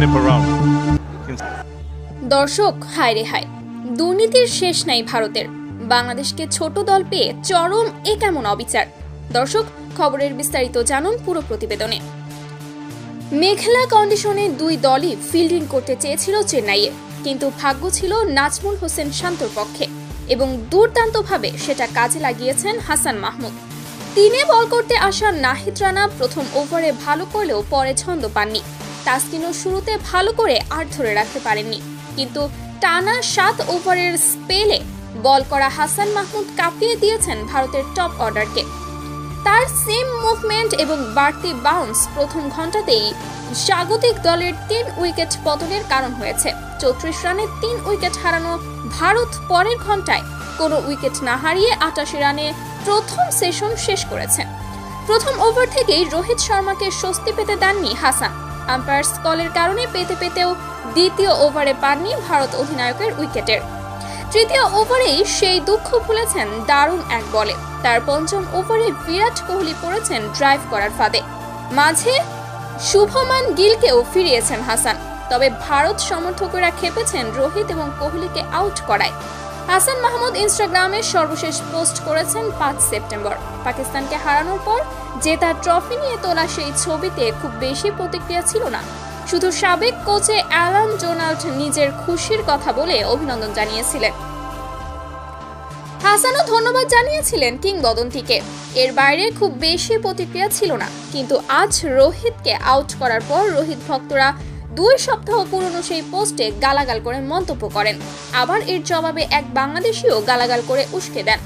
nip around. দর্শক, হায় রে হায়, দুর্নীতির শেষ নাই ভারতের। বাংলাদেশকে ছোট দল পেয়ে চরম এ কেমন অবিচার? দর্শক, খবরের বিস্তারিত জানুন পুরো প্রতিবেদনে। মেঘলা কন্ডিশনে দুই দলই ফিল্ডিং করতে চেয়েছিল চেন্নাইয়ে, কিন্তু ভাগ্য ছিল নাজমুল হোসেন শান্তর পক্ষে, এবং দুর্দান্তভাবে সেটা কাজে লাগিয়েছেন হাসান মাহমুদ। তিনে বল করতে আসা নাহিদ রানা প্রথম ওভারে ভালো করলেও পরে ছন্দ পাননি। তাসকিনও শুরুতে ভালো করে আর ধরে রাখতে পারেননি। কিন্তু টানা সাত ওভারের স্পেলে বল করা হাসান মাহমুদ কাঁপিয়ে দিয়েছেন ভারতের টপ অর্ডারকে। তার সেম মুভমেন্ট এবং বাড়তি বাউন্স প্রথম ঘন্টাতেই স্বাগতিক দলের তিন উইকেট পতনের কারণ হয়েছে। চৌত্রিশ রানে তিন উইকেট হারানো ভারত পরের ঘন্টায় কোনো উইকেট না হারিয়ে আটাশি রানে প্রথম সেশন শেষ করেছে। প্রথম ওভার থেকেই রোহিত শর্মাকে স্বস্তি পেতে দেননি হাসান। আম্পায়ার্স কলের কারণে পেতে পেতেও দ্বিতীয় ওভারে পাননি ভারত অধিনায়কের উইকেটের। তৃতীয় ওভারেই সেই দুঃখ ভুলেছেন দারুণ এক বলে। তার পঞ্চম ওভারে বিরাট কোহলি পড়েছেন ড্রাইভ করার ফাঁদে। মাঝে শুভমান গিলকেও ফিরিয়েছেন হাসান। তবে ভারত সমর্থকেরা খেপেছেন রোহিত এবং কোহলিকে আউট করায়। হাসান মাহমুদ ইনস্টাগ্রামে সর্বশেষ পোস্ট করেছেন পাঁচ সেপ্টেম্বর। পাকিস্তানকে হারানোর পর জেতা ট্রফি নিয়ে তোলা সেই ছবিতে খুব বেশি প্রতিক্রিয়া ছিল না। শুধু সাবেক কোচে অ্যালান ডোনাল্ড নিজের খুশির কথা বলে অভিনন্দন জানিয়েছিলেন। হাসানও ধন্যবাদ জানিয়েছিলেন কিংবদন্তিকে। এর বাইরে খুব বেশি প্রতিক্রিয়া ছিল না। কিন্তু আজ রোহিতকে আউট করার পর রোহিত ভক্তরা দুই সপ্তাহ পুরনো সেই পোস্টে গালাগাল করে মন্তব্য করেন। আবার এর জবাবে এক বাংলাদেশিও গালাগাল করে উস্কে দেন।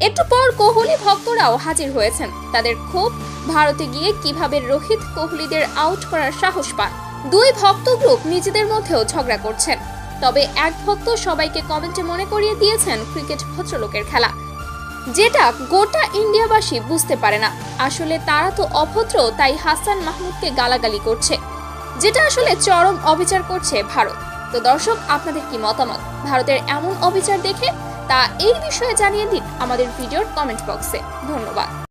একটু পর কোহলি ভক্তরাও হাজির হয়েছেন। তাদের ক্ষোভ, ভারতে গিয়ে কীভাবে রোহিত কোহলিদের আউট করার সাহস পান। দুই ভক্ত গ্রুপ নিজেদের মধ্যেও ঝগড়া করছেন। তবে এক ভক্ত সবাইকে কমেন্টে মনে করিয়ে দিয়েছেন ক্রিকেট ভদ্রলোকের খেলা। যেটা গোটা ইন্ডিয়াবাসী বুঝতে পারে না। আসলে তারা তো অভদ্র, তাই হাসান মাহমুদকে গালাগালি করছে। যেটা আসলে চরম অবিচার করছে ভারত। তো দর্শক, আপনাদের কি মতামত? ভারতের এমন অবিচার দেখে তা এই বিষয়ে জানিয়ে দিন আমাদের ভিডিওর কমেন্ট বক্সে ধন্যবাদ।